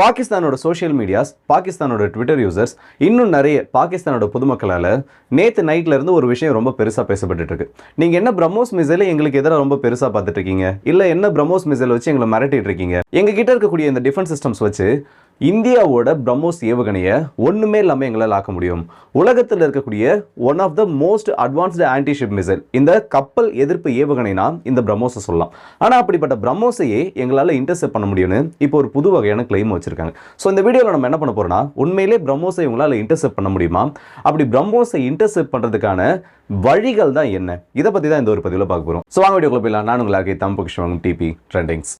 பாகிஸ்தானோட social medias பாகிஸ்தானோட Twitter users இன்னும் நிறைய பாகிஸ்தானோட பொதுமக்களால் நேற்று நைட்ல இருந்து ஒரு விஷயம் ரொம்ப பெருசாக பேசப்பட்டுட்டு இருக்கு. நீங்கள் என்ன பிரம்மோஸ் மிசைலை எங்களுக்கு எதிராக ரொம்ப பெருசாக பார்த்துட்டு இருக்கீங்க? இல்லை என்ன பிரம்மோஸ் மிசைல் வச்சு எங்களை மிரட்டிட்டு இருக்கீங்க? எங்ககிட்ட இருக்கக்கூடிய இந்த டிஃபென்ஸ் சிஸ்டம்ஸ் வச்சு இந்தியாவோட பிரம்மோஸ் ஏவுகணையை ஒன்றுமே இல்லாமல் எங்களால் ஆக்க முடியும். உலகத்தில் இருக்கக்கூடிய one of the most advanced antiship missile இந்த கப்பல் எதிர்ப்பு ஏவுகணைனா இந்த பிரம்மோஸை சொல்லலாம். ஆனால் அப்படிப்பட்ட பிரம்மோஸையே எங்களால் இன்டர்செப்ட் பண்ண முடியும்னு இப்போ ஒரு புது வகையான கிளைம் வச்சிருக்காங்க. ஸோ இந்த வீடியோவில் நம்ம என்ன பண்ண போறோம்னா உண்மையிலே பிரம்மோஸை உங்களால் இன்டர்செப்ட் பண்ண முடியுமா? அப்படி பிரம்மோஸை இன்டர்செப்ட் பண்ணுறதுக்கான வழிகள் தான் என்ன? இதை பற்றி தான் இந்த ஒரு பதிவில் பார்க்க போகிறோம் ஸோ வாங்க வீடியோக்குள்ள போயிடலாம். நான் உங்களாக தம்பு கிருஷ்ணவங்க டிபி ட்ரெண்டிங்ஸ்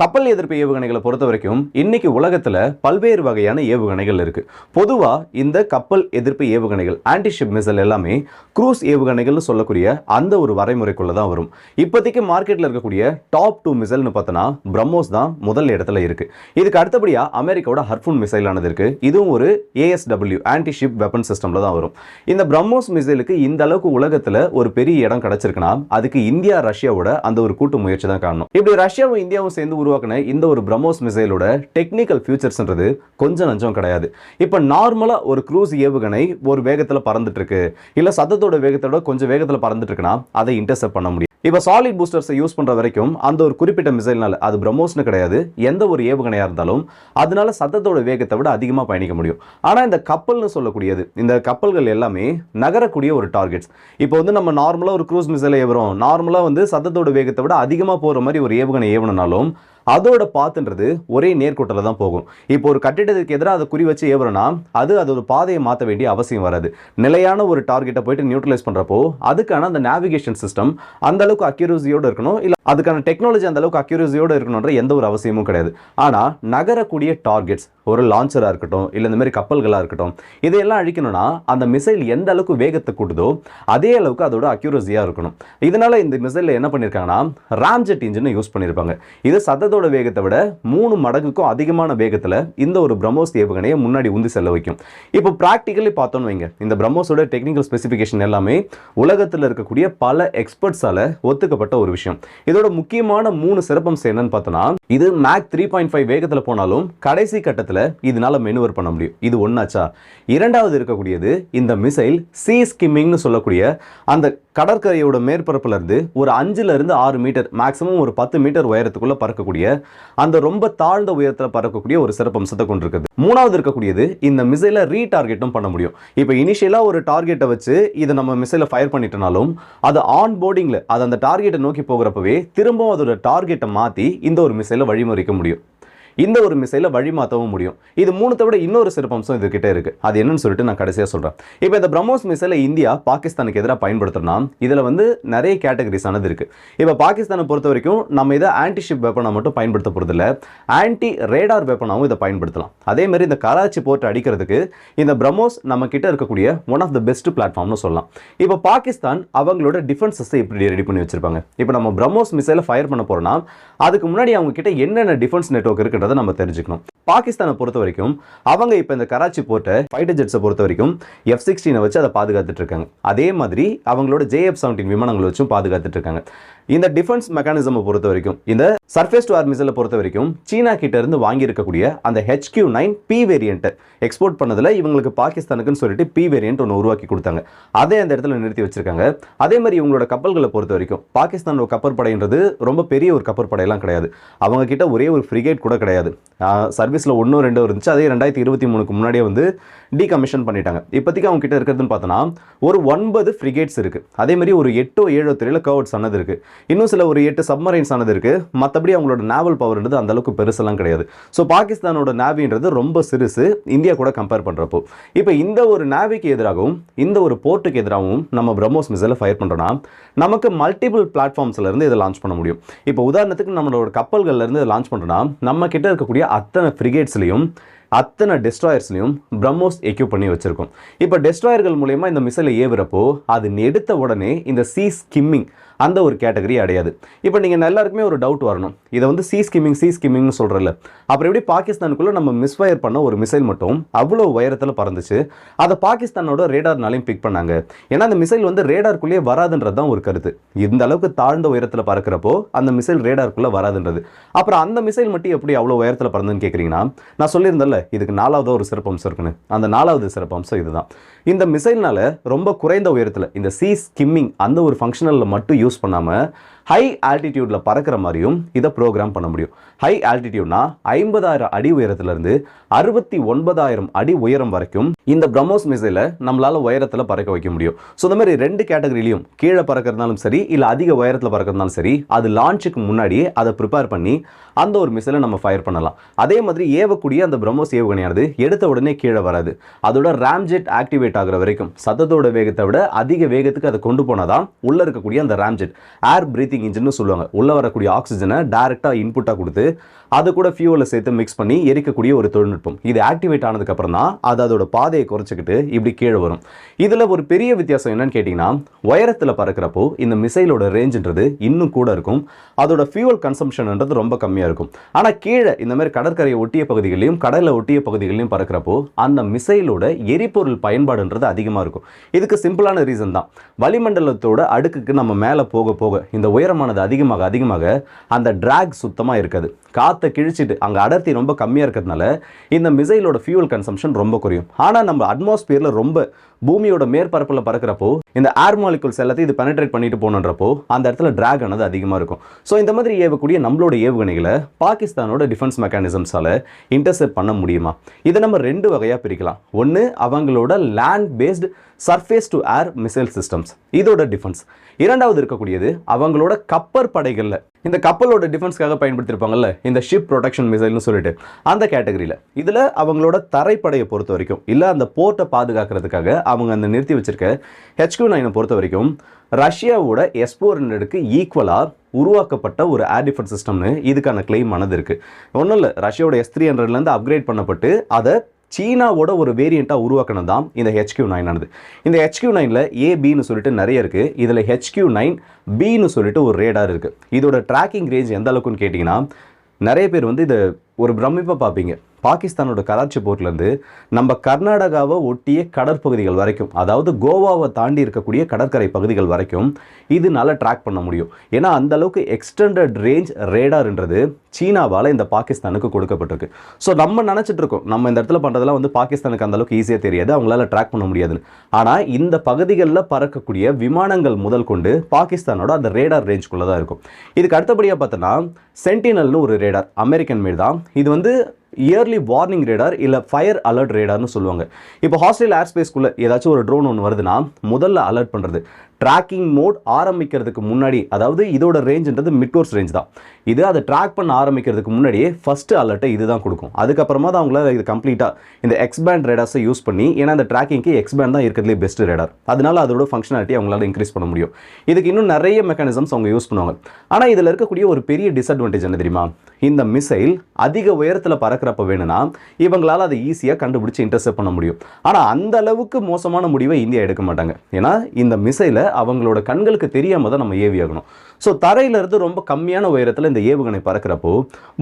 கப்பல் எதிர்ப்பு ஏவுகணைகளை பொறுத்த வரைக்கும் இன்னைக்கு உலகத்துல பல்வேறு வகையான ஏவுகணைகள் இருக்கு. பொதுவா இந்த கப்பல் எதிர்ப்பு ஏவுகணைகள் ஆன்டிஷிப் மிசைல் எல்லாமே க்ரூஸ் ஏவுகணைகள்னு சொல்லக்கூடிய அந்த ஒரு வரைமுறைக்குள்ள தான் வரும். இப்போதைக்கு மார்க்கெட்ல இருக்கக்கூடிய டாப் டூ மிசைல்னு பார்த்தோன்னா பிரம்மோஸ் தான் முதல் இடத்துல இருக்கு. இதுக்கு அடுத்தபடியா அமெரிக்காவோட ஹர்ஃபுன் மிசைலானது இருக்கு. இதுவும் ஒரு ஏஎஸ்டபிள்யூ ஆன்டிஷிப் வெப்பன் சிஸ்டம்ல தான் வரும். இந்த பிரம்மோஸ் மிசைலுக்கு இந்த அளவுக்கு உலகத்துல ஒரு பெரிய இடம் கிடைச்சிருக்குன்னா அதுக்கு இந்தியா ரஷ்யாவோட அந்த ஒரு கூட்டு முயற்சி தான் காரணம். இப்படி ரஷ்யாவும் இந்தியாவும் சேர்ந்து உருவாக்கின இந்த ஒரு பிரம்மோஸ் மிசைலோட டெக்னிக்கல் ஃபியூச்சர்ஸ்ன்றது கொஞ்சம் நஞ்சம் கிடையாது. இப்போ நார்மலாக ஒரு க்ரூஸ் ஏவுகணை ஒரு வேகத்தில் பறந்துட்டுருக்கு. இல்லை சத்தத்தோட வேகத்தோட கொஞ்சம் வேகத்தில் பறந்துட்டுருக்குன்னா அதை இன்டர்செப்ட் பண்ண முடியும். இப்போ சாலிட் பூஸ்டர்ஸை யூஸ் பண்ணுற வரைக்கும் அந்த ஒரு குறிப்பிட்ட மிசைல்னால அது பிரம்மோஸ்னு கிடையாது. எந்த ஒரு ஏவுகணையாக இருந்தாலும் அதனால சத்தத்தோட வேகத்தை விட அதிகமாக பயணிக்க முடியும். ஆனால் இந்த கப்பல்னு சொல்லக்கூடியது இந்த கப்பல்கள் எல்லாமே நகரக்கூடிய ஒரு டார்கெட்ஸ் இப்போ வந்து நம்ம நார்மலாக ஒரு க்ரூஸ் மிசைலை ஏவுறோம். நார்மலாக வந்து சத்தத்தோட வேகத்தை விட அதிகமாக போகிற மாதிரி ஒரு ஏவுகணை ஏவுனாலும் அதோட பாத்துன்றது ஒரே நேர்கோட்டில் தான் போகும். இப்போ ஒரு கட்டிடத்துக்கு எதிராக அதை குறி வச்சு ஏவுறோம்னா அது அதோட பாதையை மாற்ற வேண்டிய அவசியம் வராது. நிலையான ஒரு டார்கெட்டை போயிட்டு நியூட்ரலைஸ் பண்ணுறப்போ அதுக்கான அந்த நேவிகேஷன் சிஸ்டம் அந்த அளவுக்கு அக்யூரசியோடு இருக்கணும் இல்லை அதுக்கான டெக்னாலஜி அந்த அளவுக்கு அக்யூரசியோடு இருக்கணுன்ற எந்த ஒரு அவசியமும் கிடையாது. ஆனால் நகரக்கூடிய டார்கெட்ஸ் ஒரு லான்ச்சராக இருக்கட்டும் இல்லை இந்த மாதிரி கப்பல்களாக இருக்கட்டும் இதையெல்லாம் அழிக்கணும்னா அந்த மிசைல் எந்த அளவுக்கு வேகத்தை கூட்டுதோ அதே அளவுக்கு அதோட அக்யூரஸியாக இருக்கணும். இதனால இந்த மிசைலில் என்ன பண்ணியிருக்காங்கன்னா ராம்ஜெட் இன்ஜினை யூஸ் பண்ணியிருப்பாங்க இது சத்தத்தோட வேகத்தை விட மூணு மடங்குக்கும் அதிகமான வேகத்தில் இந்த ஒரு பிரம்மோஸ் ஏவுகணையை முன்னாடி உந்து செல்ல வைக்கும். இப்போ ப்ராக்டிக்கலி பார்த்தோன்னு வைங்க. இந்த பிரம்மோஸோட டெக்னிக்கல் ஸ்பெசிஃபிகேஷன் எல்லாமே உலகத்தில் இருக்கக்கூடிய பல எக்ஸ்பர்ட்ஸால் ஒத்துக்கப்பட்ட ஒரு விஷயம். இதோட முக்கியமான மூணு சிறப்பம்சம் என்னன்னு பார்த்தோன்னா இது மேக் த்ரீ பாயிண்ட் ஃபைவ் வேகத்தில் போனாலும் கடைசி கட்டத்தில் இதனால மெனுவர் பண்ண முடியும். இது ஒன்றாச்சா இரண்டாவது இருக்கக்கூடியது இந்த மிசைல் சி ஸ்கிம்மிங்னு சொல்லக்கூடிய அந்த கடற்கரையோட மேற்பரப்புல இருந்து ஒரு அஞ்சுல இருந்து ஆறு மீட்டர் மேக்ஸிமம் ஒரு பத்து மீட்டர் உயரத்துக்குள்ள பறக்கக்கூடிய அந்த ரொம்ப தாழ்ந்த உயரத்தில் பறக்கக்கூடிய ஒரு சிறப்பம்சத்தை கொண்டிருக்குது. மூணாவது இருக்கக்கூடியது இந்த மிசைலை ரீடார்கெட்டும் பண்ண முடியும். இப்போ இனிஷியலாக ஒரு டார்கெட்டை வச்சு இதை நம்ம மிசைலை ஃபயர் பண்ணிட்டனாலும் அது ஆன் போர்டிங்கில் அது அந்த டார்கெட்டை நோக்கி போகிறப்பவே திரும்பவும் அதோட டார்கெட்டை மாற்றி இந்த ஒரு மிசைலை வழிமுறைக்க முடியும். இந்த ஒரு மிசைலை வழிமாற்றவும் முடியும். இது மூணுத்தை விட இன்னொரு சிறப்பம்சம் இதுகிட்ட இருக்குது அது என்னன்னு சொல்லிட்டு நான் கடைசியாக சொல்கிறேன் இப்போ இந்த பிரம்மோஸ் மிசைலை இந்தியா பாகிஸ்தானுக்கு எதிராக பயன்படுத்துறோம்னா இதில் வந்து நிறைய கேட்டகரிஸ் ஆனது இருக்குது இப்போ பாகிஸ்தானை பொறுத்த வரைக்கும் நம்ம இதை ஆன்டிஷிப் வெப்பனாக மட்டும் பயன்படுத்த போகிறதில்ல ஆன்டி ரேடார் வெப்பனாகவும் இதை பயன்படுத்தலாம். அதே மாதிரி இந்த கராச்சி போர்ட் அடிக்கிறதுக்கு இந்த பிரம்மோஸ் நம்ம கிட்ட இருக்கக்கூடிய ஒன் ஆஃப் த பெஸ்ட் பிளாட்ஃபார்ம்னு சொல்லலாம். இப்போ பாகிஸ்தான் அவங்களோட டிஃபென்சஸை இப்படி ரெடி பண்ணி வச்சிருப்பாங்க? இப்போ நம்ம பிரம்மோஸ் மிசைலை ஃபயர் பண்ண போகிறோம்னா அதுக்கு முன்னாடி அவங்க கிட்ட என்னென்ன டிஃபென்ஸ் நெட்வொர்க் அப்படின்றத நம்ம தெரிஞ்சுக்கணும். பாகிஸ்தானை பொறுத்த வரைக்கும் அவங்க இப்போ இந்த கராச்சி போர்ட்டை ஃபைட்டர் ஜெட்ஸை பொறுத்த வரைக்கும் எஃப் சிக்ஸ்டீனை வச்சு அதை பாதுகாத்துட்டு இருக்காங்க. அதே மாதிரி அவங்களோட ஜேஎஃப் செவன்டீன் விமானங்களை வச்சும் பாதுகாத்துட்டு இருக்காங்க. இந்த டிஃபென்ஸ் மெக்கானிசமை பொறுத்த வரைக்கும் இந்த சர்ஃபேஸ் டு ஆர் மிசைலை பொறுத்த வரைக்கும் சீனா கிட்ட இருந்து வாங்கியிருக்கக்கூடிய அந்த ஹெச்கியூ நைன் பி வேரியண்ட்டை எக்ஸ்போர்ட் பண்ணதில் இவங்களுக்கு பாகிஸ்தானுக்குன்னு சொல்லிட்டு பி வேரியன்ட் ஒன்று உருவாக்கி கொடுத்தாங்க. அதே அந்த இடத்துல நிறுத்தி வச்சிருக்காங்க. அதே மாதிரி இவங்களோட கப்பல்களை பொறுத்த வரைக்கும் பாகிஸ்தானோட கப்பற்படைன்றது ரொம்ப பெரிய ஒரு கப்பற்படையெல்லாம் கிடையாது. அவங்க கிட்ட ஒரே ஒரு ஃப்ரிகேட் கூட கிடையாது. சர்வீஸில் ஒன்றும் ரெண்டும் இருந்துச்சு. அதே ரெண்டாயிரத்தி இருபத்தி மூணுக்கு முன்னாடியே வந்து டீகமிஷன் பண்ணிட்டாங்க. இப்போதைக்கு அவங்க கிட்ட இருக்கிறதுன்னு பார்த்தோன்னா ஒரு ஒன்பது ஃப்ரிகேட்ஸ் இருக்குது அதே மாதிரி ஒரு எட்டோ ஏழோ தெரியல கவர்ட்ஸ் ஆனது இருக்குது இன்னும் சில ஒரு எட்டு சப்மரைன்ஸ் ஆனது இருக்கு. மற்றபடி அவங்களோட நேவல் பவர்ன்றது அந்த அளவுக்கு பெருசெல்லாம் கிடையாது. ஸோ பாகிஸ்தானோட நேவின்றது ரொம்ப சிறுசு இந்தியா கூட கம்பேர் பண்ணுறப்போ இப்போ இந்த ஒரு நேவிக்கு எதிராகவும் இந்த ஒரு போர்ட்டுக்கு எதிராகவும் நம்ம பிரம்மோஸ் மிசைலை ஃபயர் பண்ணுறோன்னா நமக்கு மல்டிபிள் பிளாட்ஃபார்ம்ஸ்லேருந்து இதை லான்ச் பண்ண முடியும். இப்போ உதாரணத்துக்கு நம்மளோட கப்பல்கள்லேருந்து இதை லான்ச் பண்ணுறோன்னா நம்ம கிட்ட இருக்கக்கூடிய அத்தனை ஃப்ரிகேட்ஸ்லையும் அத்தனை டெஸ்ட்ராயர்ஸ்லையும் பிரம்மோஸ் எக்யூப் பண்ணி வச்சுருக்கோம். இப்போ டெஸ்ட்ராயர்கள் மூலயமா இந்த மிசைலை ஏவுறப்போ அது எடுத்த உடனே இந்த சி ஸ்கிம்மிங் அந்த ஒரு கேட்டகரி அடையாது. இப்போ நீங்கள் எல்லாருக்குமே ஒரு டவுட் வரணும். இதை வந்து சி ஸ்கிம்மிங் சி ஸ்கிம்மிங்னு சொல்கிறல்ல அப்புறம் எப்படி பாகிஸ்தானுக்குள்ளே நம்ம மிஸ்ஃபயர் பண்ண ஒரு மிசைல் மட்டும் அவ்வளோ உயரத்தில் பறந்துச்சு அதை பாகிஸ்தானோட ரேடார்னாலையும் பிக் பண்ணாங்க. ஏன்னா அந்த மிசைல் வந்து ரேடார்க்குள்ளேயே வராதுன்றது தான் ஒரு கருத்து. இந்த அளவுக்கு தாழ்ந்த உயரத்தில் பறக்கிறப்போ அந்த மிசைல் ரேடார்க்குள்ளே வராதுன்றது. அப்புறம் அந்த மிசைல் மட்டும் எப்படி அவ்வளோ உயரத்தில் பறந்துன்னு கேட்குறீங்கன்னா நான் சொல்லியிருந்தேன்ல இதுக்கு நாலாவது ஒரு சிறப்பம்சம் இருக்குன்னு. அந்த நாலாவது சிறப்பம்சம் இதுதான். இந்த மிசைல்னால ரொம்ப குறைந்த உயரத்தில் இந்த சி ஸ்கிம்மிங் அந்த ஒரு ஃபங்க்ஷனலில் மட்டும் யூஸ் பண்ணாமல் ஹை ஆல்டிடியூட்ல பறக்கிற மாதிரியும் இதை ப்ரோக்ராம் பண்ண முடியும். ஹை ஆல்டிடியூட்னா ஐம்பதாயிரம் அடி உயரத்துலேருந்து அறுபத்தி ஒன்பதாயிரம் அடி உயரம் வரைக்கும் இந்த பிரம்மோஸ் மிசைலை நம்மளால் உயரத்தில் பறக்க வைக்க முடியும். ஸோ இந்த மாதிரி ரெண்டு கேட்டகரியிலையும் கீழே பறக்கிறதுனாலும் சரி இல்லை அதிக உயரத்தில் பறக்கிறதுனாலும் சரி அது லான்ச்சுக்கு முன்னாடியே அதை ப்ரிப்பேர் பண்ணி அந்த ஒரு மிசைலை நம்ம ஃபயர் பண்ணலாம். அதே மாதிரி ஏவக்கூடிய அந்த பிரம்மோஸ் ஏவுகணையானது எடுத்த உடனே கீழே வராது. அதோட ராம்ஜெட் ஆக்டிவேட் ஆகுற வரைக்கும் சத்தத்தோட வேகத்தை விட அதிக வேகத்துக்கு அதை கொண்டு போனாதான் உள்ளே இருக்கக்கூடிய அந்த ராம்ஜெட் ஏர் பிரீத்திங் இன்ஜின்னு சொல்லுவாங்க. உள்ள வரக்கூடிய ஆக்சிஜனை டேரெக்டாக இன்புட்டாக கொடுத்து அது கூட ஃபியூவலை சேர்த்து மிக்ஸ் பண்ணி எரிக்கக்கூடிய ஒரு தொழில்நுட்பம். இது ஆக்டிவேட் ஆனதுக்கப்புறம் தான் அது அதோட பாதையை குறைச்சிக்கிட்டு இப்படி கீழே வரும். இதில் ஒரு பெரிய வித்தியாசம் என்னன்னு கேட்டிங்கன்னா உயரத்தில் பறக்கிறப்போ இந்த மிசைலோட ரேஞ்சுன்றது இன்னும் கூட இருக்கும். அதோட ஃபியூவல் கன்சம்ஷன்ன்றது ரொம்ப கம்மியாக இருக்கும். ஆனால் கீழே இந்த மாதிரி கடற்கரையை ஒட்டிய பகுதிகளையும் கடலை ஒட்டிய பகுதிகளையும் பறக்கிறப்போ அந்த மிசைலோட எரிபொருள் பயன்பாடுன்றது அதிகமாக இருக்கும். இதுக்கு சிம்பிளான ரீசன் தான். வளிமண்டலத்தோட அடுக்குக்கு நம்ம மேலே போக போக இந்த உயரமானது அதிகமாக அதிகமாக அந்த ட்ராக் சுத்தமாக இருக்காது. காற்று கிழிச்சிட்டு அங்கே அடர்த்தி ரொம்ப கம்மியாக இருக்கிறதுனால இந்த மிசைலோட ஃபியூல் கன்சம்ஷன் ரொம்ப குறையும். ஆனால் நம்ம அட்மாஸ்பியரில் ரொம்ப பூமியோட மேற்பரப்பில் பறக்கிறப்போ இந்த ஏர் மாலிகுல்ஸ் எல்லாத்தையும் இது பெனட்ரேட் பண்ணிட்டு போகணுன்றப்போ அந்த இடத்துல ட்ராக் ஆனது அதிகமாக இருக்கும். ஸோ இந்த மாதிரி ஏவக்கூடிய நம்மளோட ஏவுகணைகளை பாகிஸ்தானோட டிஃபென்ஸ் மெக்கானிசம்ஸால் இன்டர்செப்ட் பண்ண முடியுமா? இதை நம்ம ரெண்டு வகையாக பிரிக்கலாம். ஒன்று அவங்களோட land based surface to air missile systems இதோட டிஃபென்ஸ் இரண்டாவது இருக்கக்கூடியது அவங்களோட கப்பர் படைகளில். இந்த கப்பலோட டிஃபென்ஸ்க்காக பயன்படுத்தியிருப்பாங்கல்ல இந்த ஷிப் ப்ரொடெக்ஷன் மிசைல்னு சொல்லிட்டு அந்த கேட்டகரியில் இதில் அவங்களோட தரைப்படையை பொறுத்த வரைக்கும் இல்லை அந்த போர்ட்டை பாதுகாக்கிறதுக்காக அவங்க அந்த நிறுத்தி வச்சிருக்க ஹெச்கியூ நைனை பொறுத்த வரைக்கும் ரஷ்யாவோட எஸ் ஃபோர் ஹண்ட்ரடுக்கு ஈக்குவலாக உருவாக்கப்பட்ட ஒரு ஏர் டிஃபென்ஸ் சிஸ்டம்னு இதுக்கான கிளைம் ஆனது இருக்குது ஒன்றும் இல்லை ரஷ்யாவோட எஸ் த்ரீ ஹண்ட்ரட்லேருந்து அப்கிரேட் பண்ணப்பட்டு அதை சீனாவோட ஒரு வேரியண்ட்டாக உருவாக்கினது தான் இந்த ஹெச்கியூ நைன் ஆனது. இந்த ஹெச்கியூ நைனில் ஏபின்னு சொல்லிட்டு நிறைய இருக்குது இதில் ஹெச்கியூ நைன் பின்னு சொல்லிட்டு ஒரு ரேடார் இருக்குது இதோட ட்ராக்கிங் ரேஞ்ச் எந்த அளவுக்குன்னு கேட்டிங்கன்னா நிறைய பேர் வந்து இதை ஒரு பிரமிப்பாக பார்ப்பீங்க. பாகிஸ்தானோட கராச்சி போர்ட்லேருந்து நம்ம கர்நாடகாவை ஒட்டிய கடற்பகுதிகள் வரைக்கும் அதாவது கோவாவை தாண்டி இருக்கக்கூடிய கடற்கரை பகுதிகள் வரைக்கும் இதனால ட்ராக் பண்ண முடியும். ஏன்னா அந்த அளவுக்கு எக்ஸ்டெண்டட் ரேஞ்ச் ரேடார்ன்றது சீனாவால் இந்த பாகிஸ்தானுக்கு கொடுக்கப்பட்டிருக்கு. ஸோ நம்ம நினச்சிட்டு இருக்கோம் நம்ம இந்த இடத்துல பண்ணுறதெல்லாம் வந்து பாகிஸ்தானுக்கு அந்த அளவுக்கு ஈஸியாக தெரியாது அவங்களால ட்ராக் பண்ண முடியாதுன்னு. ஆனால் இந்த பகுதிகளில் பறக்கக்கூடிய விமானங்கள் முதல் கொண்டு பாகிஸ்தானோட அந்த ரேடார் ரேஞ்சுக்குள்ளே தான் இருக்கும். இதுக்கு அடுத்தபடியாக பார்த்தோன்னா சென்டினல்னு ஒரு ரேடார் அமெரிக்கன் மேடு தான். இது வந்து இயர்லி வார்னிங் ரேடார் இல்லை ஃபயர் அலர்ட் ரேடார்னு சொல்லுவாங்க. இப்போ ஹாஸ்டல் ஏர் ஸ்பேஸ்க்குள்ளே ஏதாச்சும் ஒரு ட்ரோன் ஒன்று வருதுன்னா முதல்ல அலர்ட் பண்ணுறது ட்ராக்கிங் மோட் ஆரம்பிக்கிறதுக்கு முன்னாடி அதாவது இதோட ரேஞ்சுன்றது மிட்கோர்ஸ் ரேஞ்ச் தான். இது அதை ட்ராக் பண்ண ஆரம்பிக்கிறதுக்கு முன்னாடியே ஃபஸ்ட்டு அலர்ட்டை இது தான் கொடுக்கும். அதுக்கப்புறமா தான் அவங்களால இது கம்ப்ளீட்டாக இந்த எக்ஸ்பேண்ட் ரேடாஸை யூஸ் பண்ணி ஏன்னா அந்த ட்ராக்கிங்க்கு எக்ஸ்பேண்ட் தான் இருக்கிறதுலே பெஸ்ட் ரேடார் அதனால அதோட ஃபங்க்ஷனாலிட்டி அவங்களால இன்க்ரீஸ் பண்ண முடியும். இதுக்கு இன்னும் நிறைய மெக்கானிசம்ஸ் அவங்க யூஸ் பண்ணுவாங்க. ஆனால் இதில் இருக்கக்கூடிய ஒரு பெரிய டிஸ்அட்வான்டேஜ் என்ன தெரியுமா? இந்த மிசைல் அதிக உயரத்தில் பறக்கிறப்ப வேணும்னா இவங்களால அதை ஈஸியாக கண்டுபிடிச்சி இன்டர்செப்ட் பண்ண முடியும். ஆனால் அந்த அளவுக்கு மோசமான முடிவை இந்தியா எடுக்க மாட்டாங்க. ஏன்னா இந்த மிசைலை அவங்களோட கண்களுக்கு தெரியாமல் தான் நம்ம ஏவி ஆகணும். ஸோ தரையிலிருந்து ரொம்ப கம்மியான உயரத்தில் இந்த ஏவுகணை பறக்கிறப்போ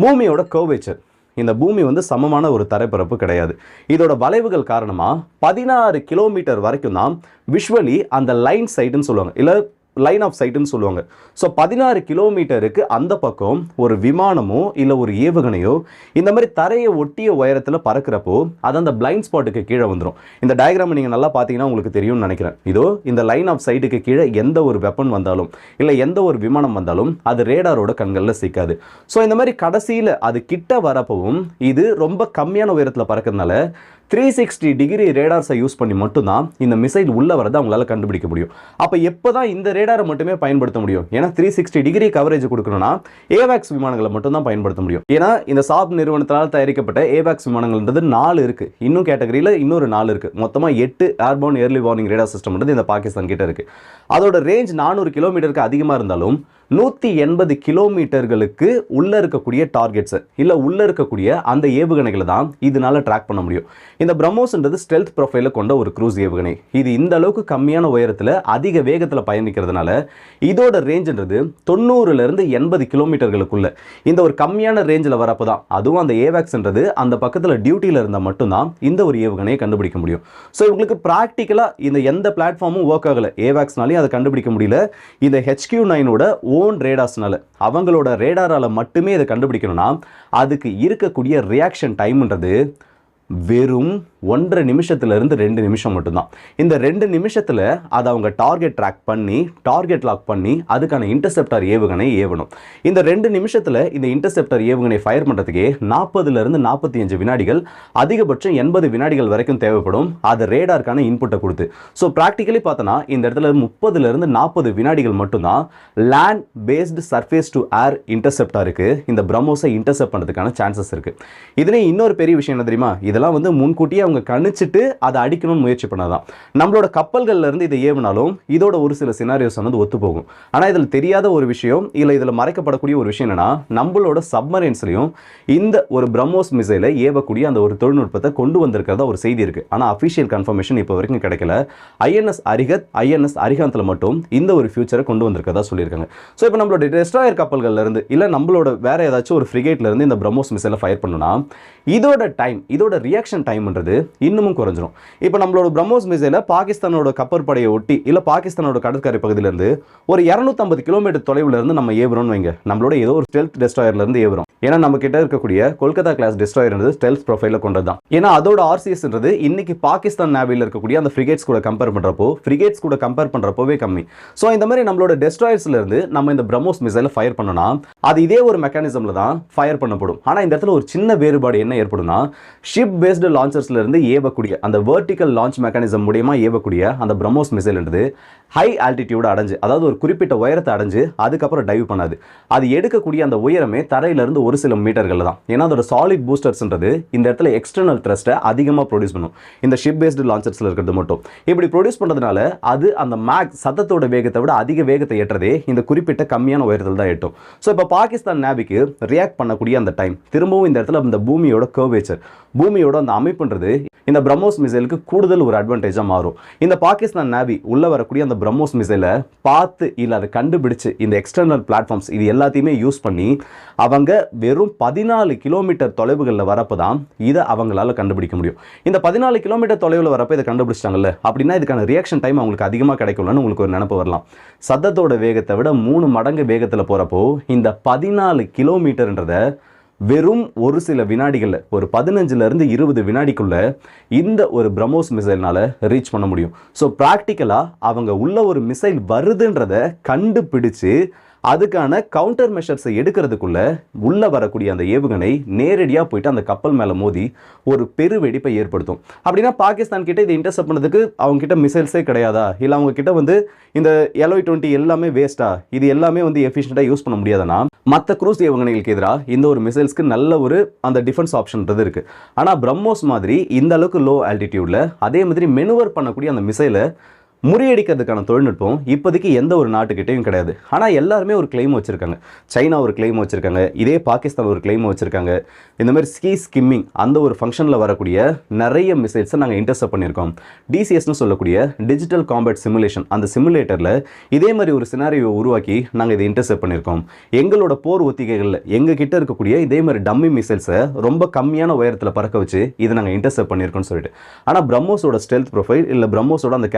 பூமியோட கோவேச்சர் இந்த பூமி வந்து சமமான ஒரு தரைப்பரப்பு கிடையாது. இதோட வளைவுகள் காரணமாக பதினாறு கிலோமீட்டர் வரைக்கும் தான் விஷுவலி அந்த லைன் சைடுன்னு சொல்லுவாங்க. இல்லை லைன் ஆஃப் சைட்டுன்னு சொல்லுவாங்க. ஸோ பதினாறு கிலோமீட்டருக்கு அந்த பக்கம் ஒரு விமானமோ இல்லை ஒரு ஏவுகணையோ இந்த மாதிரி தரையை ஒட்டிய உயரத்தில் பறக்கிறப்போ அது அந்த பிளைண்ட் ஸ்பாட்டுக்கு கீழே வந்துடும் இந்த டயக்ராம் நீங்கள் நல்லா பார்த்தீங்கன்னா உங்களுக்கு தெரியும்னு நினைக்கிறேன். இதோ இந்த லைன் ஆஃப் சைட்டுக்கு கீழே எந்த ஒரு வெப்பன் வந்தாலும் இல்லை எந்த ஒரு விமானம் வந்தாலும் அது ரேடாரோட கண்களில் சிக்காது. ஸோ இந்த மாதிரி கடைசியில் அது கிட்ட வரப்பவும் இது ரொம்ப கம்மியான உயரத்தில் பறக்கிறதுனால த்ரீ சிக்ஸ்டி டிகிரி ரேடார்ஸை யூஸ் பண்ணி மட்டும்தான் இந்த மிசைல் உள்ள வரதை அவங்களால கண்டுபிடிக்க முடியும். அப்போ எப்போ தான் இந்த ரேடாரை மட்டுமே பயன்படுத்த முடியும்? ஏன்னா த்ரீ சிக்ஸ்டி டிகிரி கவரேஜ் கொடுக்கணும்னா ஏவேக்ஸ் விமானங்களை மட்டும்தான் பயன்படுத்த முடியும். ஏன்னா இந்த சாப் நிறுவனத்தால் தயாரிக்கப்பட்ட ஏவேக்ஸ் விமானங்கள்ன்றது நாலு இருக்கு. இன்னும் கேட்டகரியில் இன்னொரு நாலு இருக்கு. மொத்தமாக எட்டு ஏர்போன் ஏர்லி வார்னிங் ரேடார் சிஸ்டம்ன்றது இந்த பாகிஸ்தான் கிட்ட இருக்கு. அதோட ரேஞ்ச் நானூறு கிலோமீட்டருக்கு அதிகமாக இருந்தாலும் நூற்றி எண்பது கிலோமீட்டர்களுக்கு உள்ளே இருக்கக்கூடிய டார்கெட்ஸு இல்லை உள்ளே இருக்கக்கூடிய அந்த ஏவுகணைகளை தான் இதனால் ட்ராக் பண்ண முடியும். இந்த பிரம்மோஸ்ன்றது ஸ்டெல்த் ப்ரொஃபைலை கொண்ட ஒரு க்ரூஸ் ஏவுகணை. இது இந்த அளவுக்கு கம்மியான உயரத்தில் அதிக வேகத்தில் பயணிக்கிறதுனால இதோட ரேஞ்சுன்றது தொண்ணூறுலேருந்து எண்பது கிலோமீட்டர்களுக்குள்ள. இந்த ஒரு கம்மியான ரேஞ்சில் வரப்போ தான் அதுவும் அந்த ஏவேக்ஸ்ன்றது அந்த பக்கத்தில் டியூட்டியில் இருந்தால் மட்டும்தான் இந்த ஒரு ஏவுகணையை கண்டுபிடிக்க முடியும். ஸோ இவங்களுக்கு ப்ராக்டிக்கலாக இந்த எந்த பிளாட்ஃபார்மும் ஒர்க் ஆகலை. ஏவேக்ஸ்னாலையும் அதை கண்டுபிடிக்க முடியல. இந்த ஹெச்கியூ நைனோட ஓ ஓன் ரேடாஸ்னால அவங்களோட ரேடாரால் மட்டுமே இதை கண்டுபிடிக்கணும்னா அதுக்கு இருக்கக்கூடிய ரியாக்ஷன் டைம்ன்றது வெறும் ஒன்றரை நிமிஷத்துலேருந்து ரெண்டு நிமிஷம் மட்டும்தான். இந்த ரெண்டு நிமிஷத்தில் அதை அவங்க டார்கெட் ட்ராக் பண்ணி டார்கெட் லாக் பண்ணி அதுக்கான இன்டர்செப்டார் ஏவுகணை ஏவணும். இந்த ரெண்டு நிமிஷத்தில் இந்த இன்டர்செப்டார் ஏவுகணை ஃபயர் பண்ணுறதுக்கே நாற்பதுலேருந்து நாற்பத்தி அஞ்சு வினாடிகள் அதிகபட்சம் எண்பது வினாடிகள் வரைக்கும் தேவைப்படும். அது ரேடாருக்கான இன்புட்டை கொடுத்து. ஸோ ப்ராக்டிக்கலி பார்த்தோன்னா இந்த இடத்துல முப்பதுலேருந்து நாற்பது வினாடிகள் மட்டும்தான் land based surface to air இன்டர்செப்டாருக்கு இந்த பிரம்மோஸை இன்டர்செப்ட் பண்ணுறதுக்கான சான்சஸ் இருக்குது இதுலேயும் இன்னொரு பெரிய விஷயம் என்ன தெரியுமா? இதெல்லாம் வந்து முன்கூட்டியே அவங்க கணிச்சிட்டு அதை அடிக்கணும்னு முயற்சி பண்ணாதான். நம்மளோட கப்பல்கள்ல இருந்து இதை ஏவினாலும் இதோட ஒரு சில சினாரியோஸ் வந்து ஒத்து போகும் ஆனால் இதில் தெரியாத ஒரு விஷயம் இல்லை இதில் மறைக்கப்படக்கூடிய ஒரு விஷயம் என்னன்னா நம்மளோட சப்மரைன்ஸ்லையும் இந்த ஒரு பிரம்மோஸ் மிசைலை ஏவக்கூடிய அந்த ஒரு தொழில்நுட்பத்தை கொண்டு வந்திருக்கிறதா ஒரு செய்தி இருக்கு. ஆனால் அஃபிஷியல் கன்ஃபர்மேஷன் இப்போ வரைக்கும் கிடைக்கல. ஐஎன்எஸ் அரிகத் ஐஎன்எஸ் அரிகாந்தில் மட்டும் இந்த ஒரு ஃபியூச்சரை கொண்டு வந்திருக்கிறதா சொல்லியிருக்காங்க. ஸோ இப்போ நம்மளோட டெஸ்ட்ராயர் கப்பல்கள் இருந்து இல்லை நம்மளோட வேற ஏதாச்சும் ஒரு ஃப்ரிகேட்ல இருந்து இந்த பிரம்மோஸ் மிசைலை ஃபயர் பண்ணுனா இதோட டைம் இதோட ரியாக்ஷன் டைம்ன்றது இன்னமும் குறைஞ்சிரும். இப்போ நம்மளோட பிரம்மோஸ் மிசைல பாகிஸ்தானோட கப்பற்படையை ஒட்டி இல்லை பாகிஸ்தானோட கடற்கரை பகுதியிலேருந்து ஒரு இரநூத்தம்பது கிலோமீட்டர் தொலைவில் இருந்து நம்ம ஏவுறோம்னு வைங்க. நம்மளோட ஏதோ ஒரு ஸ்டெல்த் டெஸ்ட்ராயர்லேருந்து ஏவுறோம். ஏன்னா நம்ம கிட்ட இருக்கக்கூடிய கொல்கத்தா கிளாஸ் டெஸ்ட்ராயர்ன்றது ஸ்டெல்த் ப்ரொஃபைல கொண்டது தான் ஏன்னா அதோட ஆர்சிஎஸ்ன்றது இன்னைக்கு பாகிஸ்தான் நேவியில் இருக்கக்கூடிய அந்த ஃப்ரிகேட்ஸ் கூட கம்பேர் பண்ணுறப்போ ஃப்ரிகேட்ஸ் கூட கம்பேர் பண்ணுறப்போவே கம்மி. ஸோ இந்த மாதிரி நம்மளோட டெஸ்ட்ராயர்ஸ்ல இருந்து நம்ம இந்த பிரம்மோஸ் மிசைலை ஃபயர் பண்ணோம்னா அது இதே ஒரு மெக்கானிசம்ல தான் ஃபயர் பண்ணப்படும். ஆனால் இந்த இடத்துல ஒரு சின்ன வேறுபாடு என்ன ஏற்படும்னா ஷிப் பேஸ்டு லான்ச்சர்ஸ்ல இருந்து ஏவக்கூடிய அந்த வெர்டிக்கல் லான்ச் மெக்கானிசம் மூலியமா ஏவக்கூடிய அந்த பிரம்மோஸ் மிசைல்ன்றது ஹை ஆல்டிடியூட் அடைஞ்சு அதாவது ஒரு குறிப்பிட்ட உயரத்தை அடைஞ்சு அதுக்கப்புறம் டைவ் பண்ணாது. அது எடுக்கக்கூடிய அந்த உயரமே தரையிலிருந்து ஒரு சில மீட்டர்கள் தான். ஏன்னா அதோட சாலிட் பூஸ்டர்ஸ்ன்றது இந்த இடத்துல எக்ஸ்டர்னல் த்ரஸ்ட்டை அதிகமாக ப்ரொடியூஸ் பண்ணும். இந்த ஷிப் பேஸ்டு லான்ச்சர்ஸில் இருக்கிறது மட்டும். இப்படி ப்ரொடியூஸ் பண்ணுறதுனால அது அந்த மேக் சத்தத்தோட வேகத்தை விட அதிக வேகத்தை ஏற்றதே இந்த குறிப்பிட்ட கம்மியான உயரத்தில் தான் எட்டும் ஸோ இப்போ பாகிஸ்தான் நேபிக்கு ரியாக்ட் பண்ணக்கூடிய அந்த டைம் திரும்பவும் இந்த இடத்துல இந்த பூமியோட கர்வேச்சர் பூமியோட அந்த அமைப்புன்றது இந்த பிரம்மோஸ் மிசைலுக்கு கூடுதல் ஒரு அட்வான்டேஜாக மாறும். இந்த பாகிஸ்தான் நேவி உள்ள வரக்கூடிய அந்த பிரம்மோஸ் மிசைலை பார்த்து இல்லை அதை கண்டுபிடிச்சு இந்த எக்ஸ்டர்னல் பிளாட்ஃபார்ம்ஸ் இது எல்லாத்தையுமே யூஸ் பண்ணி அவங்க வெறும் பதினாலு கிலோமீட்டர் தொலைவுகளில் வரப்போ தான் இதை அவங்களால கண்டுபிடிக்க முடியும். இந்த பதினாலு கிலோமீட்டர் தொலைவில் வரப்போ இதை கண்டுபிடிச்சிட்டாங்கல்ல அப்படின்னா இதுக்கான ரியாக்ஷன் டைம் அவங்களுக்கு அதிகமாக கிடைக்கும்னு உங்களுக்கு ஒரு நினப்பு வரலாம். சத்தத்தோட வேகத்தை விட மூணு மடங்கு வேகத்தில் போகிறப்போ இந்த பதினாலு கிலோமீட்டர்ன்றதை வெறும் ஒரு சில வினாடிகளில் ஒரு பதினஞ்சுலேருந்து இருபது வினாடிக்குள்ளே இந்த ஒரு பிரம்மோஸ் மிசைல்னால் ரீச் பண்ண முடியும். ஸோ ப்ராக்டிக்கலாக அவங்க உள்ள ஒரு மிசைல் வருதுன்றதை கண்டுபிடிச்சு அதுக்கான கவுண்டர் மெஷர்ஸை எடுக்கிறதுக்குள்ள உள்ள வரக்கூடிய அந்த ஏவுகணை நேரடியாக போயிட்டு அந்த கப்பல் மேலே மோதி ஒரு பெரு வெடிப்பை ஏற்படுத்தும். அப்படின்னா பாகிஸ்தான் கிட்ட இதை இன்டர்செப்ட் பண்ணதுக்கு அவங்க கிட்ட மிசைல்ஸே கிடையாதா? இல்லை அவங்க கிட்ட வந்து இந்த எலோய் டுவெண்ட்டி எல்லாமே வேஸ்டா இது எல்லாமே வந்து எஃபிஷியண்டாக யூஸ் பண்ண முடியாதுன்னா மற்ற குரூஸ் ஏவுகணைகளுக்கு எதிராக இந்த ஒரு மிசைல்ஸ்க்கு நல்ல ஒரு அந்த டிஃபென்ஸ் ஆப்ஷன்ன்றது இருக்குது ஆனால் பிரம்மோஸ் மாதிரி இந்த அளவுக்கு லோ ஆல்டிடியூட்ல அதே மாதிரி மெனுவர் பண்ணக்கூடிய அந்த மிசைலை முறியடிக்கிறதுக்கான தொழில்நுட்பம் இப்போதைக்கு எந்த ஒரு நாட்டுக்கிட்டையும் கிடையாது. ஆனால் எல்லாருமே ஒரு கிளைம் வச்சுருக்காங்க. சைனா ஒரு கிளைம் வச்சுருக்காங்க. இதே பாகிஸ்தான் ஒரு கிளைம் வச்சுருக்காங்க. இந்த மாதிரி ஸ்கீ ஸ்கிம்மிங் அந்த ஒரு ஃபங்க்ஷனில் வரக்கூடிய நிறைய மிசைல்ஸை நாங்கள் இன்டர்செப்ட் பண்ணியிருக்கோம். டிசிஎஸ்னு சொல்லக்கூடிய டிஜிட்டல் காம்பேட் சிமுலேஷன் அந்த சிமுலேட்டரில் இதே மாதிரி ஒரு சினாரியோ உருவாக்கி நாங்கள் இதை இன்டர்செப்ட் பண்ணியிருக்கோம். எங்களோட போர் ஒத்திகைகளில் எங்கள் கிட்ட இருக்கக்கூடிய இதே மாதிரி டம்மி மிசைல்ஸை ரொம்ப கம்மியான உயரத்தில் பறக்க வச்சு இதை நாங்கள் இன்டர்செப்ட் பண்ணியிருக்கோம்னு சொல்லிட்டு. ஆனால் பிரம்மோஸோட ஸ்டெல்த் ப்ரொஃபைல் இல்லை பிரம்மோஸோட அந்த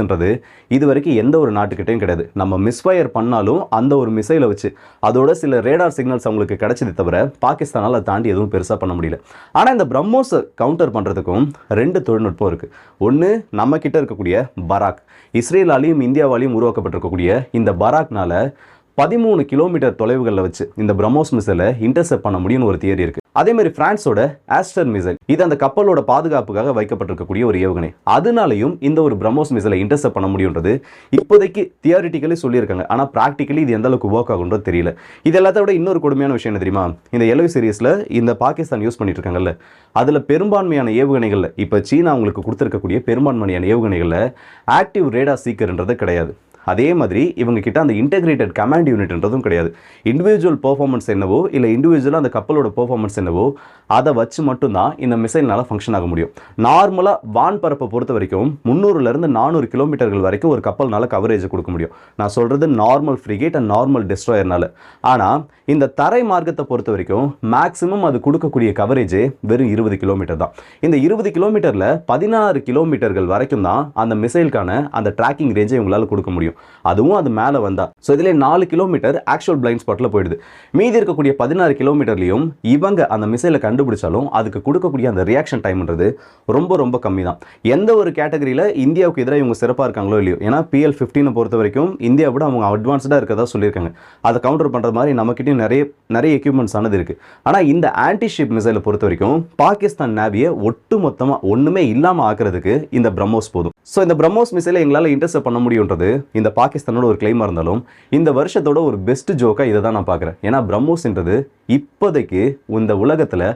கேரக்டரிஸ்டிக்ஸ்ன்றது இது வரைக்கும் எந்த ஒரு நாட்டுக்கிட்டையும் கிடையாது. நம்ம மிஸ்ஃபயர் பண்ணாலும் அந்த ஒரு மிசைலை வச்சு அதோட சில ரேடார் சிக்னல்ஸ் அவங்களுக்கு கிடைச்சதே தவிர பாகிஸ்தானால் அதை தாண்டி எதுவும் பெருசாக பண்ண முடியல. ஆனால் இந்த பிரம்மோஸை கவுண்டர் பண்ணுறதுக்கும் ரெண்டு தொழில்நுட்பம் இருக்குது ஒன்று நம்ம கிட்ட இருக்கக்கூடிய பராக். இஸ்ரேலாலையும் இந்தியாவாலையும் உருவாக்கப்பட்டிருக்கக்கூடிய இந்த பராக்னால பதிமூணு கிலோமீட்டர் தொலைவுகளில் வச்சு இந்த பிரம்மோஸ் மிசைலை இன்டர்செப்ட் பண்ண முடியும்னு ஒரு தியரி இருக்கு. அதே மாதிரி பிரான்ஸோட ஆஸ்டர் மிசைல் இது அந்த கப்பலோட பாதுகாப்புக்காக வைக்கப்பட்டிருக்கக்கூடிய ஒரு ஏவுகணை. அதனாலையும் இந்த ஒரு பிரம்மோஸ் மிசைலை இன்டர்செப்ட் பண்ண முடியுன்றது இப்போதைக்கு தியாரிட்டிக்கலி சொல்லியிருக்காங்க. ஆனால் ப்ராக்டிக்கலி இது எந்த அளவுக்கு ஒர்க் ஆகுன்றது தெரியல. இது எல்லாத்த விட இன்னொரு கொடுமையான விஷயம் என்ன தெரியுமா? இந்த எலவு சீரீஸில் இந்த பாகிஸ்தான் யூஸ் பண்ணிட்டு இருக்காங்கல்ல. அதில் பெரும்பான்மையான ஏவுகணைகளில் இப்போ சீனா அவங்களுக்கு கொடுத்துருக்கக்கூடிய பெரும்பான்மையான ஏவுகணைகளில் ஆக்டிவ் ரேடா சீக்கர்ன்றது கிடையாது. அதே மாதிரி இவங்க கிட்ட அந்த இன்டெகிரேட்டட் கமாண்ட் யூனிட்ன்றதும் கிடையாது. இண்டிவிஜுவல் பெர்ஃபார்மன்ஸ் என்னவோ இல்லை இண்டிவிஜுவலாக அந்த கப்பலோட பெர்ஃபார்மன்ஸ் என்னவோ அதை வச்சு மட்டும்தான் இந்த மிசைல்னால் ஃபங்க்ஷன் ஆக முடியும். நார்மலாக வான்பரப்பை பொறுத்த வரைக்கும் முந்நூறுலேருந்து நானூறு கிலோமீட்டர்கள் வரைக்கும் ஒரு கப்பல்னால கவரேஜ் கொடுக்க முடியும். நான் சொல்கிறது நார்மல் ஃப்ரிகேட் அண்ட் நார்மல் டெஸ்ட்ராயர்னால ஆனால் இந்த தரை மார்க்கத்தை பொறுத்த வரைக்கும் மேக்ஸிமம் அது கொடுக்கக்கூடிய கவரேஜே வெறும் இருபது கிலோமீட்டர் தான். இந்த இருபது கிலோமீட்டரில் பதினாறு கிலோமீட்டர்கள் வரைக்கும் தான் அந்த மிசைலுக்கான அந்த ட்ராக்கிங் ரேஞ்சை உங்களால் கொடுக்க முடியும். அதுவும் அது மேலே வந்தா. ஸோ இதில் நாலு கிலோமீட்டர் ஆக்சுவல் பிளைண்ட் ஸ்பாட்டில் போயிடுது. மீதி இருக்கக்கூடிய பதினாறு கிலோமீட்டர்லையும் இவங்க அந்த மிசைலை கண்டுபிடிச்சாலும் அதுக்கு கொடுக்கக்கூடிய அந்த ரியாக்ஷன் டைம்ன்றது ரொம்ப ரொம்ப கம்மி தான் எந்த ஒரு கேட்டகரியில் இந்தியாவுக்கு எதிராக இவங்க சிறப்பாக இருக்காங்களோ இல்லையோ ஏன்னா பிஎல் ஃபிஃப்டினை பொறுத்த வரைக்கும் இந்தியா விட அவங்க அட்வான்ஸ்டாக இருக்கதா சொல்லியிருக்காங்க. அதை கவுண்டர் பண்ணுற மாதிரி நம்மக்கிட்டையும் நிறைய நிறைய எக்யூப்மெண்ட்ஸ் ஆனது இருக்குது ஆனால் இந்த ஆன்டிஷிப் மிசைலை பொறுத்த வரைக்கும் பாகிஸ்தான் நேவியை ஒட்டு மொத்தமாக ஒன்றுமே இல்லாமல் ஆக்குறதுக்கு இந்த பிரம்மோஸ் போதும். ஸோ இந்த பிரம்மோஸ் மிசைலை எங்களால் இன்டர்செப்ட் பண்ண முடியுன்றது இந்த பாகிஸ்தானோட ஒரு கிளைமாக இருந்தாலும் இந்த வருஷத்தோட ஒரு பெஸ்ட் ஜோக்காக இதை தான் நான் பார்க்குறேன். ஏன்னா பிரம்மோஸ்ன்றது இப்போதைக்கு இந்த உலகத்தில்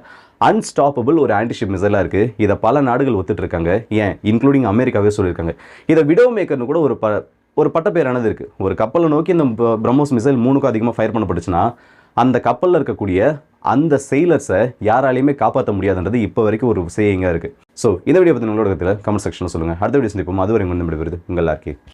அன்ஸ்டாப்பபிள் ஒரு ஆன்டிஷிப் மிசைலாக இருக்குது இதை பல நாடுகள் ஒத்துட்டு இருக்காங்க ஏன்? இன்க்ளூடிங் அமெரிக்காவே சொல்லியிருக்காங்க. இதை விடோ மேக்கர்னு கூட ஒரு ப ஒரு பட்டப்பேரானது இருக்குது ஒரு கப்பலை நோக்கி இந்த பிரம்மோஸ் மிசைல் மூணுக்கும் அதிகமாக ஃபயர் பண்ணப்பட்டுச்சுன்னா அந்த கப்பலில் இருக்கக்கூடிய அந்த செயலர்ஸை யாராலையுமே காப்பாற்ற முடியாதுன்றது இப்போ வரைக்கும் ஒரு விஷயங்க இருக்குது ஸோ இதை வீடியோ பற்றி உங்களோட கமெண்ட் செக்ஷனில் சொல்லுங்கள் அடுத்த வீடியோ சந்திப்போம். வந்து முன்னிட்டு விடுவது உங்கள் எல்லாருக்கே